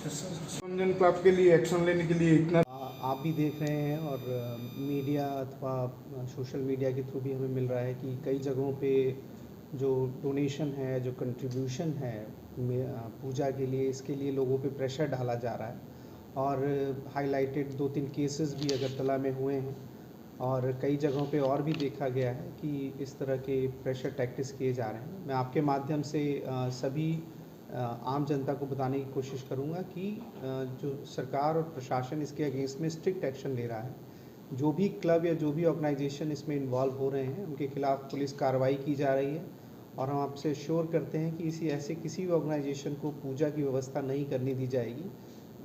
Club के लिए action लेने के लिए इतना आप भी देख रहे हैं और मीडिया अथवा सोशल मीडिया के थ्रू भी हमें मिल रहा है कि कई जगहों पे जो डोनेशन है, जो कंट्रीब्यूशन है पूजा के लिए, इसके लिए लोगों पे प्रेशर डाला जा रहा है। और हाईलाइटेड दो तीन केसेस भी अगरतला में हुए हैं। और कई जगहों पे और भी देखा गया है कि इस तरह के प्रेशर टैक्टिस किए जा रहे हैं। मैं आपके माध्यम से सभी आम जनता को बताने की कोशिश करूँगा कि जो सरकार और प्रशासन इसके अगेंस्ट में स्ट्रिक्ट एक्शन ले रहा है। जो भी क्लब या जो भी ऑर्गेनाइजेशन इसमें इन्वॉल्व हो रहे हैं, उनके खिलाफ पुलिस कार्रवाई की जा रही है और हम आपसे श्योर करते हैं कि इसी, ऐसे किसी भी ऑर्गेनाइजेशन को पूजा की व्यवस्था नहीं करने दी जाएगी,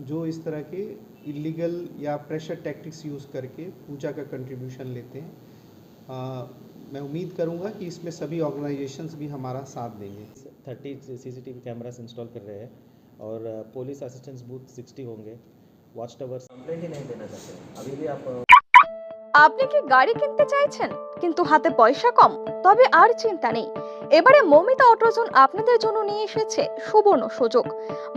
जो इस तरह के इलीगल या प्रेशर टैक्टिक्स यूज़ करके पूजा का कंट्रीब्यूशन लेते हैं। मैं उम्मीद करूंगा कि इसमें सभी ऑर्गेनाइजेशंस भी हमारा साथ देंगे थर्टी सीसीटीवी कैमरास इंस्टॉल कर रहे हैं और अ, पुलिस असिस्टेंस बूथ सिक्सटी होंगे वॉच टावर्स कंप्लेंट ही नहीं देना चाहते अभी भी आप আপনি কি গাড়ি কিনতে চাইছেন কিন্তু হাতে পয়সা কম, তবে আর চিন্তা নেই। এবারে মমিতা অটোজন আপনাদের জন্য নিয়ে এসেছে সুবর্ণ সুযোগ।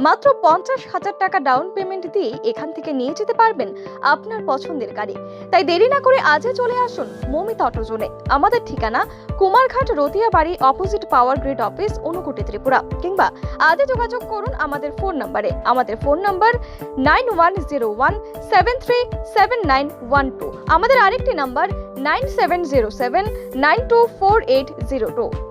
মাত্র পঞ্চাশ হাজার টাকা ডাউন পেমেন্ট দিয়ে এখান থেকে নিয়ে যেতে পারবেন আপনার পছন্দের গাড়ি। তাই দেরি না করে আজই চলে আসুন মমিতা অটোজনে। আমাদের ঠিকানা কুমারঘাট রতিয়া বাড়ি opposite power grid office Anukuti Tripura. কিংবা আজই যোগাযোগ করুন আমাদের ফোন নাম্বারে আমাদের phone number nine one zero one seven three seven nine one two আমাদের আরেকটি নাম্বার 9707 924802.